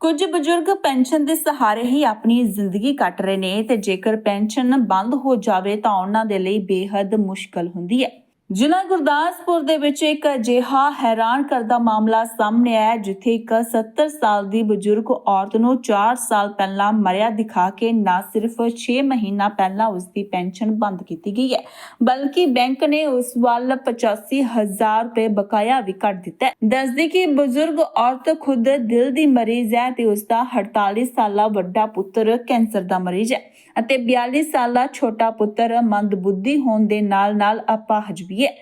ਕੁਝ ਬਜ਼ੁਰਗ ਪੈਨਸ਼ਨ ਦੇ ਸਹਾਰੇ ਹੀ ਆਪਣੀ ਜ਼ਿੰਦਗੀ ਕੱਟ ਰਹੇ ਨੇ ਤੇ ਜੇਕਰ ਪੈਨਸ਼ਨ ਬੰਦ ਹੋ ਜਾਵੇ ਤਾਂ ਉਹਨਾਂ ਦੇ ਲਈ ਬੇहद ਮੁਸ਼ਕਲ ਹੁੰਦੀ ਹੈ। ਜ਼ਿਲ੍ਹਾ ਗੁਰਦਾਸਪੁਰ ਦੇ ਵਿੱਚ ਇੱਕ ਅਜਿਹਾ ਹੈਰਾਨ ਕਰਦਾ ਮਾਮਲਾ ਸਾਹਮਣੇ ਆਇਆ ਹੈ, ਜਿੱਥੇ ਇੱਕ 70 ਸਾਲ ਦੀ ਬਜ਼ੁਰਗ ਔਰਤ ਨੂੰ 4 ਸਾਲ ਪਹਿਲਾਂ ਮਰਿਆ ਦਿਖਾ ਕੇ ਨਾ ਸਿਰਫ 6 ਮਹੀਨਾ ਪਹਿਲਾਂ ਉਸ ਦੀ ਪੈਨਸ਼ਨ ਬੰਦ ਕੀਤੀ ਗਈ ਹੈ ਬਲਕਿ ਬੈਂਕ ਨੇ ਉਸ ਵੱਲ 85000 ਰੁਪਏ ਬਕਾਇਆ ਵੀ ਕੱਢ ਦਿੱਤਾ ਹੈ। ਦੱਸਦੀ ਕਿ ਬਜ਼ੁਰਗ ਔਰਤ ਖੁਦ ਦਿਲ ਦੀ ਮਰੀਜ਼ ਹੈ ਤੇ ਉਸ ਦਾ 48 ਸਾਲਾ ਵੱਡਾ ਪੁੱਤਰ ਕੈਂਸਰ ਦਾ ਮਰੀਜ਼ ਹੈ। ਅਤੇ 42 ਸਾਲਾ ਛੋਟਾ ਪੁੱਤਰ ਮੰਦਬੁੱਧੀ ਹੋਣ ਦੇ ਨਾਲ-ਨਾਲ ਅਪਾਹਜ ਵੀ ਹੈ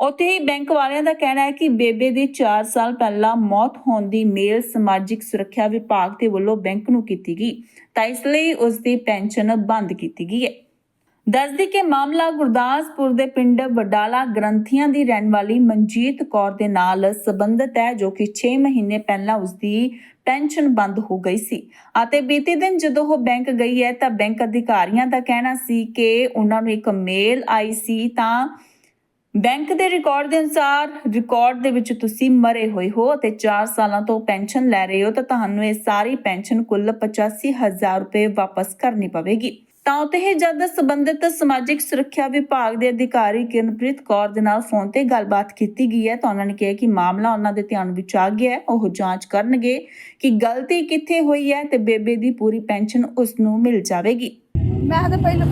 ਉੱਥੇ ਹੀ ਬੈਂਕ ਵਾਲਿਆਂ ਦਾ ਕਹਿਣਾ ਹੈ ਕਿ ਬੇਬੇ ਦੀ 4 ਸਾਲ ਪਹਿਲਾਂ ਮੌਤ ਹੋਣ ਦੀ ਮੇਲ ਸਮਾਜਿਕ ਸੁਰੱਖਿਆ ਵਿਭਾਗ ਦੇ ਵੱਲੋਂ ਬੈਂਕ ਨੂੰ ਕੀਤੀ ਗਈ, ਤਾਂ ਇਸ ਲਈ ਉਸ ਦੀ ਪੈਨਸ਼ਨ ਬੰਦ ਕੀਤੀ ਗਈ ਹੈ। ਦੱਸਦੀ ਕਿ ਮਾਮਲਾ ਗੁਰਦਾਸਪੁਰ ਦੇ ਪਿੰਡ ਵਡਾਲਾ ਗ੍ਰੰਥੀਆਂ ਦੀ ਰਹਿਣ ਵਾਲੀ ਮਨਜੀਤ ਕੌਰ ਦੇ ਨਾਲ ਸੰਬੰਧਿਤ ਹੈ, ਜੋ ਕਿ 6 ਮਹੀਨੇ ਪਹਿਲਾਂ ਉਸ ਦੀ ਪੈਨਸ਼ਨ ਬੰਦ ਹੋ ਗਈ ਸੀ। ਅਤੇ ਬੀਤੇ ਦਿਨ ਜਦੋਂ ਉਹ ਬੈਂਕ ਗਈ ਹੈ ਤਾਂ ਬੈਂਕ ਅਧਿਕਾਰੀਆਂ ਦਾ ਕਹਿਣਾ ਸੀ ਕਿ ਉਹਨਾਂ ਨੂੰ ਇੱਕ ਮੇਲ ਆਈ ਸੀ ਤਾਂ ਬੈਂਕ ਦੇ ਰਿਕਾਰਡ ਦੇ ਅਨੁਸਾਰ ਰਿਕਾਰਡ ਦੇ ਵਿੱਚ ਤੁਸੀਂ ਮਰੇ ਹੋਏ ਹੋ ਅਤੇ 4 ਸਾਲਾਂ ਤੋਂ ਪੈਨਸ਼ਨ ਲੈ ਰਹੇ ਹੋ ਤਾਂ ਤੁਹਾਨੂੰ ਇਹ ਸਾਰੀ ਪੈਨਸ਼ਨ ਕੁੱਲ 85000 ਰੁਪਏ ਵਾਪਸ ਕਰਨੀ ਪਵੇਗੀ। ਤਾਂ ਉੱਥੇ ਜਦ ਸੰਬੰਧਿਤ ਸਮਾਜਿਕ ਸੁਰੱਖਿਆ ਵਿਭਾਗ ਦੇ ਅਧਿਕਾਰੀ ਕਿਰਨਪ੍ਰੀਤ ਕੌਰ ਦੇ ਨਾਲ ਫੋਨ ਤੇ ਗੱਲਬਾਤ ਕੀਤੀ ਗਈ ਹੈ, ਤਾਂ ਉਹਨਾਂ ਨੇ ਕਿਹਾ ਕਿ ਮਾਮਲਾ ਉਹਨਾਂ ਦੇ ਧਿਆਨ ਵਿੱਚ ਆ ਗਿਆ ਹੈ। ਉਹ ਜਾਂਚ ਕਰਨਗੇ ਕਿ ਗਲਤੀ ਕਿੱਥੇ ਹੋਈ ਹੈ ਤੇ ਬੇਬੇ ਦੀ ਪੂਰੀ ਪੈਨਸ਼ਨ ਉਸ ਨੂੰ ਮਿਲ ਜਾਵੇਗੀ। ਮੈਂ ਤਾਂ ਪਹਿਲਾਂ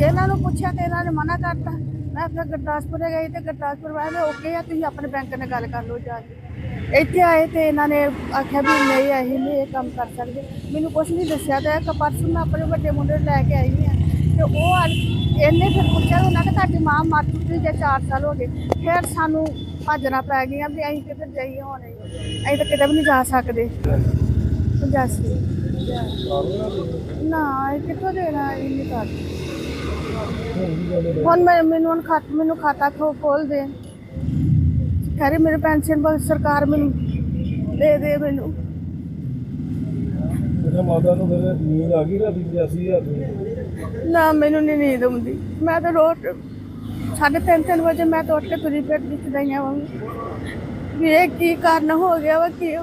ਇਹਨਾਂ ਨੂੰ ਪੁੱਛਿਆ ਤੇ ਇਹਨਾਂ ਨੇ ਮਨਾ ਕਰਤਾ। ਮੈਂ ਫਿਰ ਗੁਰਦਾਸਪੁਰ ਗਈ ਤੇ ਗੁਰਦਾਸਪੁਰ ਵਾਲੇ ਓਕੇ ਆ, ਤੁਸੀਂ ਆਪਣੇ ਬੈਂਕ ਨਾਲ ਗੱਲ ਕਰ ਲਓ ਜਾ ਕੇ। ਇੱਥੇ ਆਏ ਤੇ ਇਹਨਾਂ ਨੇ ਆਖਿਆ ਵੀ ਨਹੀਂ, ਅਸੀਂ ਨਹੀਂ ਇਹ ਕੰਮ ਕਰ ਸਕਦੇ। ਮੈਨੂੰ ਕੁਝ ਨਹੀਂ ਦੱਸਿਆ ਤੇ ਇੱਕ ਪਰਸੋਂ ਮੈਂ ਆਪਣੇ ਵੱਡੇ ਮੁੰਡੇ ਨੂੰ ਲੈ ਕੇ ਆਈ ਹਾਂ ਤੇ ਉਹ ਆ- ਇਹਨੇ ਫਿਰ ਪੁੱਛਿਆ ਉਹਨਾਂ ਕਿ ਤੁਹਾਡੀ ਮਾਂ ਮਰ ਚੁੱਕੀ ਜੇ 4 ਸਾਲ ਹੋ ਗਏ। ਫਿਰ ਸਾਨੂੰ ਭੱਜਣਾ ਪੈ ਗਿਆ ਵੀ ਅਸੀਂ ਕਿੱਧਰ ਜਾਈਏ ਹੁਣ। ਅਸੀਂ ਤਾਂ ਕਿਤੇ ਵੀ ਨਹੀਂ ਜਾ ਸਕਦੇ। ਪੰਜਾਸੀ ਨਾ ਇਹ ਕਿੱਥੋਂ ਦੇਣਾ ਇੰਨੀ ਕਰ ਹੁਣ ਮੈਂ ਮੈਨੂੰ ਹੁਣ ਖਾਤ ਮੈਨੂੰ ਖਾਤਾ ਖੋ ਖੋਲ ਦੇ। ਕਰੇ ਮੇਰੇ ਪੈਨਸ਼ਨ ਬਸ ਸਰਕਾਰ ਮੈਨੂੰ ਦੇ ਦੇ ਮੈਨੂੰ। ਉਹਨੇ ਮਾਤਾ ਨੂੰ ਫਿਰ ਨੀਂਦ ਆ ਗਈ ਰਾਤੀ 85000 ਦੀ। ਨਾ ਮੈਨੂੰ ਨਹੀਂ ਨੀਂਦ ਆਉਂਦੀ। ਮੈਂ ਤਾਂ ਰੋਜ਼ ਸਾਢੇ ਤਿੰਨ ਤਿੰਨ ਵਜੇ ਮੈਂ ਤਾਂ ਉੱਠ ਕੇ ਤੁਰੀ ਫਿਰਦੀ ਚਦਾਈਆਂ ਵਾਂ ਵੀ ਇਹ ਕੀ ਕਾਰਨ ਹੋ ਗਿਆ ਵਾ ਕੀ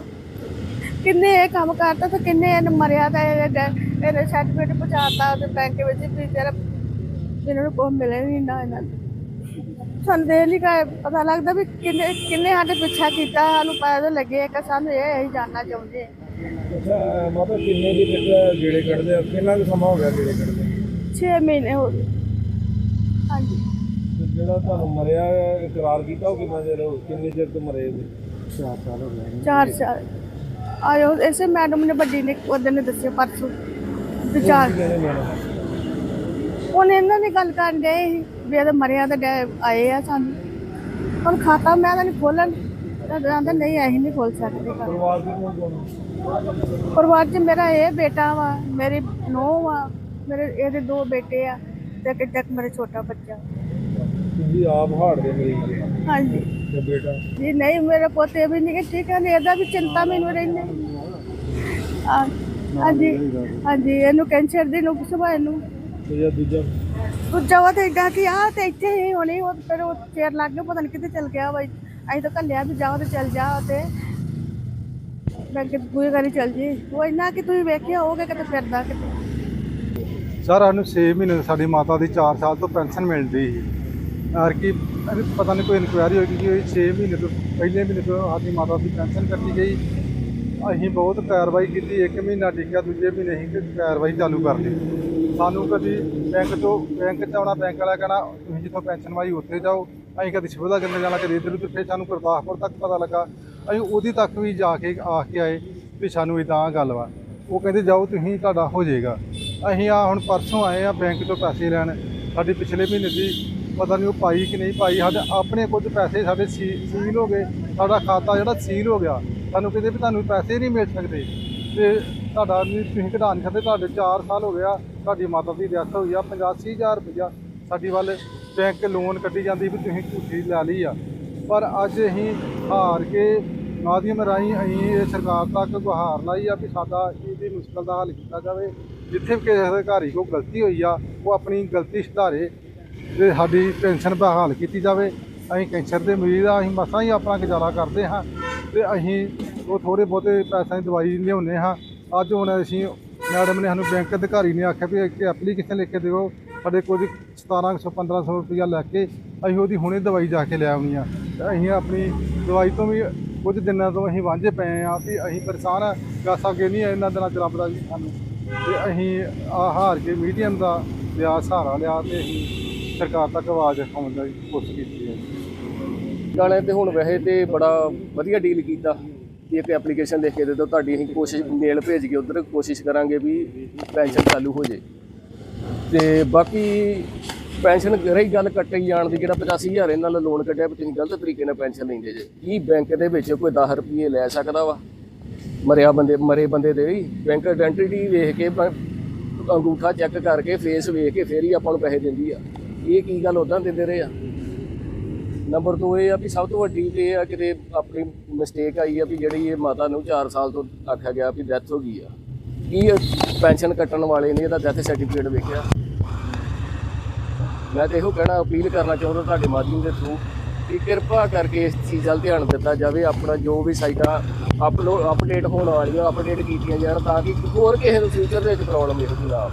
ਕਿੰਨੇ ਇਹ ਕੰਮ ਕਰਤਾ ਤੇ ਕਿੰਨੇ ਇਹਨੇ ਮਰਿਆ ਡੈ- ਇਹਨੇ ਸਰਟੀਫਿਕੇਟ ਪਹੁੰਚਾਤਾ ਤੇ ਬੈਂਕ ਵਿੱਚ ਵੀ ਤੇਰਾ ਇਹਨਾਂ ਨੂੰ ਕੋਈ ਮਿਲੇ ਨਹੀਂ ਨਾ ਇਹਨਾਂ ਨੂੰ। ਸੰਦੇਹ ਨਹੀਂ ਕਾ ਪਤਾ ਲੱਗਦਾ ਵੀ ਕਿੰਨੇ ਕਿੰਨੇ ਸਾਡੇ ਪਿੱਛਾ ਕੀਤਾ ਸਾਨੂੰ ਪਤਾ ਤਾਂ ਲੱਗੇ ਕਿ ਸਾਨੂੰ ਇਹ ਅਸੀਂ ਜਾਣਨਾ ਚਾਹੁੰਦੇ ਅੱਛਾ ਮਾਤਾ ਕਿੰਨੇ ਦੀ ਫਿਰ ਗੇੜੇ ਕੱਢਦੇ ਆ? ਕਿੰਨਾ ਕੁ ਸਮਾਂ ਹੋ ਗਿਆ ਗੇੜੇ ਕੱਢਦੇ 6 ਮਹੀਨੇ ਹੋ ਗਏ। ਹਾਂਜੀ। ਤੇ ਜਿਹੜਾ ਤੁਹਾਨੂੰ ਮਰਿਆ ਹੈ, ਇਕਰਾਰ ਕੀਤਾ ਉਹ ਕਿੰਨਾ ਚਿਰ ਹੋ ਕਿੰਨੇ ਚਿਰ ਤੋਂ ਮਰੇ ਹੋ 4 ਸਾਲ ਹੋ ਗਏ। ਚਾਰ ਸਾਲ। ਆਇਓ ਇਸੇ ਮੈਡਮ ਨੇ ਵੱਡੀ ਨੇ ਉਹਦੇ ਨੇ ਦੱਸਿਆ ਪਰਸੋਂ। ਵੀ ਚਾਰ ਕਿਹਨੇ ਲੈਣਾ ਹੁਣ ਇਹਨਾਂ ਦੀ ਗੱਲ ਕਰਨ ਗਏ ਸੀ ਵੀ ਇਹਦੇ ਮਰਿਆ ਤੇ ਆਏ ਆ ਸਾਨੂੰ। ਹੁਣ ਖਾਤਾ ਮੈਂ ਤਾਂ ਨਹੀਂ ਖੋਲਣ ਕਹਿੰਦੇ ਨਹੀਂ ਅਸੀਂ ਨਹੀਂ ਖੋਲ ਸਕਦੇ। ਪਰਿਵਾਰ ਕੋਣ 'ਚ ਮੇਰਾ ਇਹ ਬੇਟਾ ਵਾ ਮੇਰੀ ਨੂੰਹ ਵਾ ਮੇਰੇ ਇਹਦੇ ਦੋ ਬੇਟੇ ਆ ਤੇ ਇੱਕ ਇੱਕ ਮੇਰਾ ਛੋਟਾ ਬੱਚਾ। ਤੁਸੀਂ ਆਪ ਹਾੜ ਦੇ ਮਰੀਜ਼ ਜੀ ਹਾਂਜੀ। ਤੇ ਬੇਟਾ? ਜੀ ਨਹੀਂ ਮੇਰੇ ਪੋਤੇ ਵੀ ਨਹੀਂ ਠੀਕ ਹੈ ਇਹਦਾ ਵੀ ਚਿੰਤਾ ਮੈਨੂੰ ਰਹਿੰਦੀ। ਹਾਂਜੀ ਹਾਂਜੀ ਇਹਨੂੰ ਕੈਂਸਰ ਦੀ ਨੂੰ ਸੁਭਾ ਇਹਨੂੰ। ਤੇ ਜਾਂ ਦੂਜਾ? ਦੂਜਾ ਵਾ ਤੇ ਏਡਾ ਕਿ ਆ ਤੇ ਇੱਥੇ ਹੀ ਹੋਣੀ ਉਹ ਫਿਰ ਉਹ ਚੇਰ ਲੱਗ ਗਿਆ ਪਤਾ ਨਹੀਂ ਕਿੱਥੇ ਚਲ ਗਿਆ ਵਾ ਅਸੀਂ ਤਾਂ ਕੱਲਿਆ ਵੀ ਜਾਓ ਤੇ ਚਲ ਜਾ ਤੇ। ਮੈਂ ਕਿ ਕੋਈ ਗਾੜੀ ਚਲ ਜੀ। ਉਹ ਇੰਨਾ ਕਿ ਤੁਸੀਂ ਵੇਖਿਆ ਹੋਗੇ ਕਿਤੇ ਫਿਰਦਾ ਕਿਤੇ। ਸਰ ਸਾਨੂੰ 6 ਮਹੀਨੇ ਤੋਂ ਸਾਡੀ ਮਾਤਾ ਦੀ 4 ਸਾਲ ਤੋਂ ਪੈਨਸ਼ਨ ਮਿਲਦੀ ਸੀ। ਔਰ ਕੀ ਪਤਾ ਨਹੀਂ ਕੋਈ ਇਨਕੁਆਇਰੀ ਹੋਈ ਕਿ 6 ਮਹੀਨੇ ਤੋਂ ਪਹਿਲੇ ਮਹੀਨੇ ਤੋਂ ਸਾਡੀ ਮਾਤਾ ਦੀ ਪੈਨਸ਼ਨ ਕੱਟੀ ਗਈ। ਅਸੀਂ ਬਹੁਤ ਕਾਰਵਾਈ ਕੀਤੀ ਇੱਕ ਮਹੀਨਾ ਟਿਕਿਆ ਦੂਜੇ ਮਹੀਨੇ ਅਸੀਂ ਕਾਰਵਾਈ ਚਾਲੂ ਕਰ ਲਈ। ਸਾਨੂੰ ਕਦੀ ਬੈਂਕ ਤੋਂ ਬੈਂਕ 'ਚ ਆਉਣਾ, ਬੈਂਕ ਵਾਲਾ ਕਹਿਣਾ, ਤੁਸੀਂ ਜਿੱਥੋਂ ਪੈਨਸ਼ਨ ਵਾਈ ਉੱਥੇ ਜਾਓ। ਅਸੀਂ ਕਦੀ ਸਿਵਲ ਜੰਨੇ ਜਾਣਾ, ਕਦੀ ਇੱਧਰ ਉੱਧਰ ਫਿਰ ਸਾਨੂੰ ਗੁਰਦਾਸਪੁਰ ਤੱਕ ਪਤਾ ਲੱਗਾ। ਅਸੀਂ ਉਹਦੀ ਤੱਕ ਵੀ ਜਾ ਕੇ ਆ ਕੇ ਆਏ ਵੀ ਸਾਨੂੰ ਇਦਾਂ ਗੱਲ ਵਾ। ਉਹ ਕਹਿੰਦੇ, ਜਾਓ, ਤੁਸੀਂ, ਤੁਹਾਡਾ ਹੋ ਜਾਏਗਾ। ਅਸੀਂ ਆ ਹੁਣ ਪਰਸੋਂ ਆਏ ਆ ਬੈਂਕ ਤੋਂ ਪੈਸੇ ਲੈਣ। ਸਾਡੀ ਪਿਛਲੇ ਮਹੀਨੇ ਦੀ ਪਤਾ ਨਹੀਂ ਉਹ ਪਾਈ ਕਿ ਨਹੀਂ ਪਾਈ। ਸਾਡੇ ਆਪਣੇ ਕੁਝ ਪੈਸੇ ਸਾਡੇ ਸੀ- ਸੀਲ ਹੋ ਗਏ। ਸਾਡਾ ਖਾਤਾ ਜਿਹੜਾ ਸੀਲ ਹੋ ਗਿਆ, ਸਾਨੂੰ ਕਹਿੰਦੇ ਵੀ ਤੁਹਾਨੂੰ ਪੈਸੇ ਨਹੀਂ ਮਿਲ ਸਕਦੇ। ਤੇ ਤੁਹਾਡਾ ਨਹੀਂ, ਤੁਸੀਂ ਕਢਾ ਨਹੀਂ ਸਕਦੇ, ਤੁਹਾਡੇ 4 ਸਾਲ ਹੋ ਗਿਆ। ਸਾਡੀ ਮਾਤਾ ਦੀ ਡੈਥ ਹੋਈ ਆ 85000 ਰੁਪਇਆ ਸਾਡੀ ਵੱਲ ਬੈਂਕ ਲੋਨ ਕੱਢੀ ਜਾਂਦੀ ਵੀ ਤੁਸੀਂ ਝੂਠੀ ਲੈ ਲਈ ਆ। ਪਰ ਅੱਜ ਅਸੀਂ ਹਾਰ ਕੇ ਮਾਧਿਅਮ ਰਾਹੀਂ ਅਸੀਂ ਇਹ ਸਰਕਾਰ ਤੱਕ ਗੁਹਾਰ ਲਾਈ ਆ ਵੀ ਸਾਡਾ ਇਹਦੀ ਮੁਸ਼ਕਲ ਦਾ ਹੱਲ ਕੀਤਾ ਜਾਵੇ। ਜਿੱਥੇ ਵੀ ਕਿਸੇ ਅਧਿਕਾਰੀ ਕੋਲ ਗਲਤੀ ਹੋਈ ਆ, ਉਹ ਆਪਣੀ ਗਲਤੀ ਸੁਧਾਰੇ ਤੇ ਸਾਡੀ ਪੈਨਸ਼ਨ ਬਹਾਲ ਕੀਤੀ ਜਾਵੇ। ਅਸੀਂ ਕੈਂਸਰ ਦੇ ਮਰੀਜ਼ ਆ, ਅਸੀਂ ਮਸਾਂ ਹੀ ਆਪਣਾ ਗੁਜ਼ਾਰਾ ਕਰਦੇ ਹਾਂ ਤੇ ਅਸੀਂ ਉਹ ਥੋੜੇ ਬਹੁਤੇ ਪੈਸਿਆਂ ਦੀ ਦਵਾਈ ਲਿਆਉਂਦੇ ਹਾਂ। ਅੱਜ ਹੁਣ ਅਸੀਂ ਮੈਡਮ ਨੇ ਸਾਨੂੰ ਬੈਂਕ ਅਧਿਕਾਰੀ ਨੇ ਆਖਿਆ ਵੀ ਇੱਕ ਐਪਲੀਕੇਸ਼ਨ ਲਿਖ ਕੇ ਦਿਓ, ਸਾਡੇ ਕੋਲ 1700 1500 ਰੁਪਇਆ ਲੈ ਕੇ ਅਸੀਂ ਉਹਦੀ ਹੁਣੇ ਦਵਾਈ ਜਾ ਕੇ ਲੈ ਆਉਣੀ ਆ। ਤੇ ਅਸੀਂ ਆਪਣੀ ਦਵਾਈ ਤੋਂ ਵੀ ਕੁਝ ਦਿਨਾਂ ਤੋਂ ਅਸੀਂ ਵਾਂਝੇ ਪਏ ਆ ਵੀ ਅਸੀਂ ਪਰੇਸ਼ਾਨ ਆ ਗਾਸਾ ਅੱਗੇ ਨਹੀਂ ਇਹਨਾਂ ਦਿਨਾਂ ਚ ਰੱਬ ਦਾ ਜੀ ਸਾਨੂੰ। ਤੇ ਅਸੀਂ ਆ ਹਾਰ ਕੇ ਮੀਡੀਅਮ ਦਾ ਲਿਆ, ਸਹਾਰਾ ਲਿਆ ਤੇ ਅਸੀਂ ਸਰਕਾਰ ਤੱਕ ਆਵਾਜ਼ ਉਠਾਉਣ ਦੀ ਕੋਸ਼ਿਸ਼ ਕੀਤੀ ਹੈ। ਗਾਣੇ ਤੇ ਹੁਣ ਵੈਸੇ ਤੇ ਬੜਾ ਵਧੀਆ ਡੀਲ ਕੀਤਾ। ਕਿ ਇੱਕ ਐਪਲੀਕੇਸ਼ਨ ਲਿਖ ਕੇ ਦੇ ਦਿਓ, ਤੁਹਾਡੀ ਅਸੀਂ ਕੋਸ਼ਿਸ਼ ਮੇਲ ਭੇਜ ਕੇ ਉਧਰ ਕੋਸ਼ਿਸ਼ ਕਰਾਂਗੇ ਵੀ ਪੈਨਸ਼ਨ ਚਾਲੂ ਹੋ ਜੇ। ਤੇ ਬਾਕੀ ਪੈਨਸ਼ਨ ਰਹੀ ਗੱਲ ਕੱਟੇ ਜਾਣ ਦੀ, ਜਿਹੜਾ 85000 ਇਹਨਾਂ ਨਾਲ ਲੋਨ ਕੱਢਿਆ ਵੀ ਤੁਸੀਂ ਗਲਤ ਤਰੀਕੇ ਨਾਲ ਪੈਨਸ਼ਨ ਲੈਂਦੇ ਜੇ। ਕੀ ਬੈਂਕ ਦੇ ਵਿੱਚ ਕੋਈ 10 ਰੁਪਏ ਲੈ ਸਕਦਾ ਵਾ? ਮਰਿਆ ਬੰਦੇ, ਮਰੇ ਬੰਦੇ ਦੇ ਵੀ ਬੈਂਕ ਆਇਡੈਂਟੀਟੀ ਵੇਖ ਕੇ ਬ- ਅੰਗੂਠਾ ਚੈੱਕ ਕਰਕੇ ਫੇਸ ਵੇਖ ਕੇ ਫੇਰ ਹੀ ਆਪਾਂ ਨੂੰ ਪੈਸੇ ਦਿੰਦੀ ਆ। ਇਹ ਕੀ ਗੱਲ ਉਦਾਂ ਦਿੰਦੇ ਰਹੇ ਆ? ਨੰਬਰ 2 ਇਹ ਆ ਵੀ ਸਭ ਤੋਂ ਵੱਡੀ ਤੇ ਇਹ ਆ ਕਿਤੇ ਆਪਣੀ ਮਿਸਟੇਕ ਆਈ ਆ ਵੀ ਜਿਹੜੀ ਇਹ ਮਾਤਾ ਨੂੰ 4 ਸਾਲ ਤੋਂ ਆਖਿਆ ਗਿਆ ਵੀ ਡੈਥ ਹੋ ਗਈ ਆ। ਕੀ ਪੈਨਸ਼ਨ ਕੱਟਣ ਵਾਲੇ ਨੇ ਇਹਦਾ ਡੈਥ ਸਰਟੀਫਿਕੇਟ ਵੇਖਿਆ? ਮੈਂ ਤੇ ਇਹੋ ਕਹਿਣਾ, ਅਪੀਲ ਕਰਨਾ ਚਾਹੁੰਦਾ ਤੁਹਾਡੇ ਮਾਧਿਅਮ ਦੇ ਥਰੂ ਕਿ ਕਿਰਪਾ ਕਰਕੇ ਇਸ ਚੀਜ਼ ਵੱਲ ਧਿਆਨ ਦਿੱਤਾ ਜਾਵੇ, ਆਪਣਾ ਜੋ ਵੀ ਸਾਈਟਾਂ ਅਪਲੋਡ ਅਪਡੇਟ ਹੋਣ ਵਾਲੀਆਂ ਅਪਡੇਟ ਕੀਤੀਆਂ ਜਾਣ ਤਾਂ ਕਿ ਹੋਰ ਕਿਸੇ ਨੂੰ ਫਿਊਚਰ ਦੇ ਵਿੱਚ ਪ੍ਰੋਬਲਮ ਇਹੋ ਜਿਹੀ ਨਾ